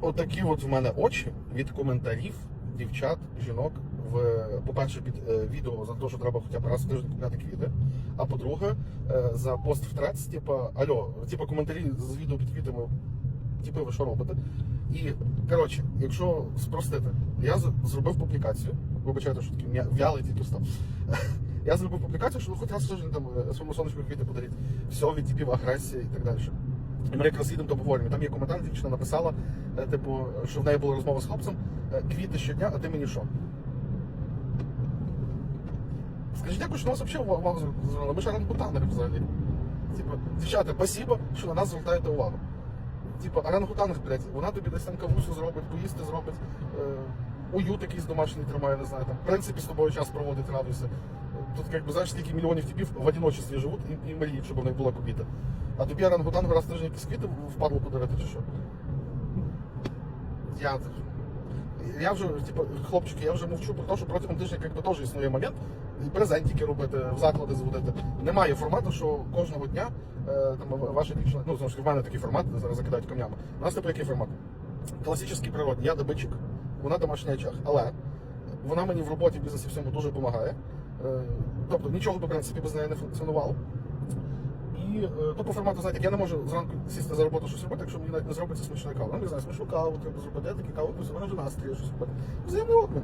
Отакі от в мене очі від коментарів дівчат, жінок в по-перше, під е, відео за те, що треба хоча б раз в тиждень купляти квіти. А по-друге, е, за пост в трец, типа, альо, типа коментарі з відео під квітами, типу, ви що робите? І коротше, якщо спростити, я зробив публікацію. Вибачайте, що такий вялий тільки став. Я зробив публікацію, що ну, хоч раз там е, своєму сонечку квіти подаріть. Все від типів агресії і так далі. І ми якраз їдемо. Там є коментар, дівчина написала, е, типу, що в неї була розмова з хлопцем, е, квіти щодня, а ти мені що? Скажіть, дякую, що на нас взагалі увагу звернули. Ми ж орангутанери взагалі. Типу, дівчата, спасибо, що на нас звертаєте увагу. Типу, орангутанер, блядь, вона тобі десь там кавусю зробить, поїсти зробить, е, уют якийсь домашній тримає, не знаю, там, в принципі, з тобою час проводить, радуйся. Тут, як би, знаєш, стільки мільйонів типів в одиночестві живуть і, і мріють, щоб у була кубіта. А тобі орангутангу раз тиждень якісь квіти впадло подарити чи що? Я, я вже, типу, хлопчики, я вже мовчу про те, що протягом тижня якби теж існує момент і презентики робити, в заклади зводити. Немає формату, що кожного дня е, там ваша дівчина, ну знову ж в мене такий формат, зараз закидають камнями. У нас типу який формат? Класичний природний, я добитчик, вона домашній очах. Але вона мені в роботі в бізнесі всьому дуже допомагає. Е, тобто нічого би, в принципі, без неї не функціонувало. І е, то по формату, знаєте, я не можу зранку сісти за роботу щось робити, якщо мені навіть не зробиться смачна кава. Ну, не знаю, смачну каву треба зробити, я такі каву, у мене вже настрій щось робити. Взаємний обмін.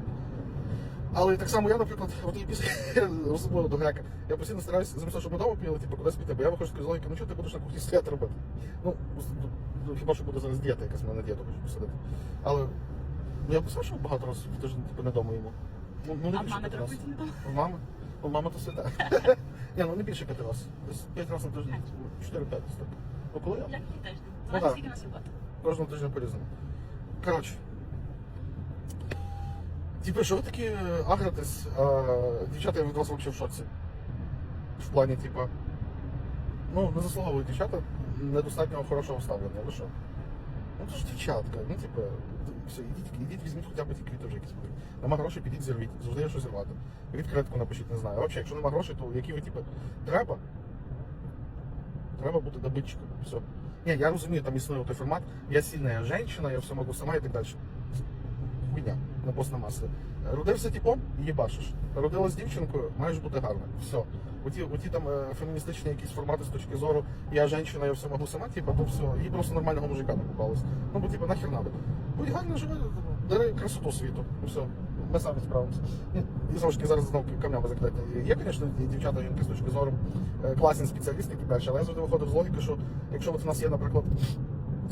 Але так само я, наприклад, от і після особливо до грека, я постійно стараюся замість того, щоб вдома піли, типу, кудись піти, бо я виходжу з логіки, ну що ти будеш на кухні стояти робити? Ну, ну, хіба що буде зараз дієта якась в мене дієту хочу посадити. Але ну, я писав, що багато разів в тиждень типу, не вдома йому. Ну, ну, не А більше мами п'яти разів. не дома? У мами? У мами то свята. Ні, ну не більше п'яти разів. Десь п'ять разів на тиждень. Чотири-п'ять. десь так. Ну коли я? Як і тиждень. Ну, скільки нас роботи. Кожного тижня по-різному. Коротше. Типу, що ви такі е, агритесь, а дівчата я від вас взагалі в шоці. В плані, типу, ну, не заслуговують дівчата недостатньо хорошого ставлення. Ви що? Ну то ж дівчатка, ну типу, все, ідіть, ідіть візьміть хоча б ті квіти вже якісь будуть. Нема грошей, підіть зірвіть. Завжди є що зірвати. Відкритку напишіть, не знаю. Взагалі, якщо нема грошей, то які ви, типу, треба? Треба бути добитчиком. Все. Ні, я розумію, там існує той формат. Я сильна жінка, я все можу сама і так далі. Хуйня на постне масло. Родився типом, їбашиш. Родилась дівчинкою, маєш бути гарна. Все. Оті, оті там е, феміністичні якісь формати з точки зору я жінка, я все можу сама, типу, то все. Їй просто нормального мужика не попалось. Ну, бо типу, нахер надо. Будь гарно живи, дари красоту світу. Все. Ми самі справимося. І знову ж таки зараз знову камнями закидати. Є, звісно, дівчата жінки з точки зору е, класні спеціалісти, які перші, але я завжди виходив з логіки, що якщо от в нас є, наприклад,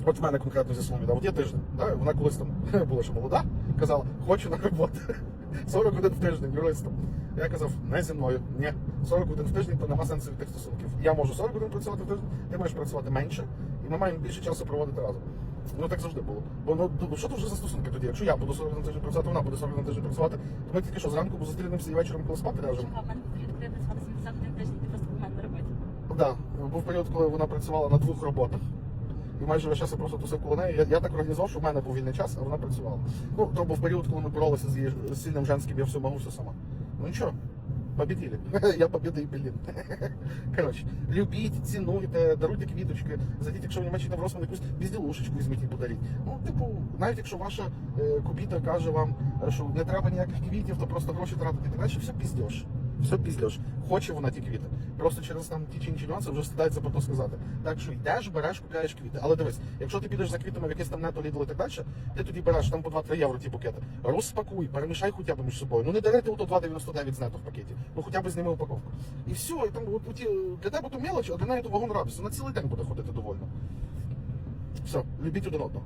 От в мене конкретно зі словом, от є тиждень, да, вона колись там була ще молода, казала, хочу на роботу. 40 годин в тиждень юристом. Я казав, не зі мною. Ні, 40 годин в тиждень, то нема сенсу від тих стосунків. Я можу 40 годин працювати в тиждень, ти маєш працювати менше, і ми маємо більше часу проводити разом. Ну так завжди було. Бо ну що тут вже за стосунки тоді? Якщо я буду 40 годин в тиждень працювати, вона буде 40 годин в тиждень працювати, то ми тільки що зранку зустрінемося і вечором коли спати ляжемо. В мене період, коли я працювала 70 годин в тиждень, ти просто в мене на роботі. Да, був період, коли вона працювала на двох роботах. І майже весь час я просто тусив коло неї. Я, я так організував, що в мене був вільний час, а вона працювала. Ну, то був період, коли ми боролися з її сильним женським, я все можу, все сама. Ну нічого, победили. Я победа і Берлін. Коротше, любіть, цінуйте, даруйте квіточки. Зайдіть, якщо в Німеччині в Росман якусь безділушечку візьміть і подаріть. Ну, типу, навіть якщо ваша е, кубіта каже вам, е, що не треба ніяких квітів, то просто гроші тратити і так далі, все піздєш. Все піздєш. Хоче вона ті квіти. Просто через там ті чи інші нюанси вже стидається про то сказати. Так що йдеш, береш, купляєш квіти. Але дивись, якщо ти підеш за квітами в якесь там нето Lidl і так далі, ти тоді береш там по 2-3 євро ті букети. Розпакуй, перемішай хоча б між собою. Ну не дарити ото 2,99 з нето в пакеті. Ну хоча б зніми упаковку. І все, і там от, оті, для тебе то мелоч, а для неї то вагон радості. На цілий день буде ходити довольно. Все, любіть один одного.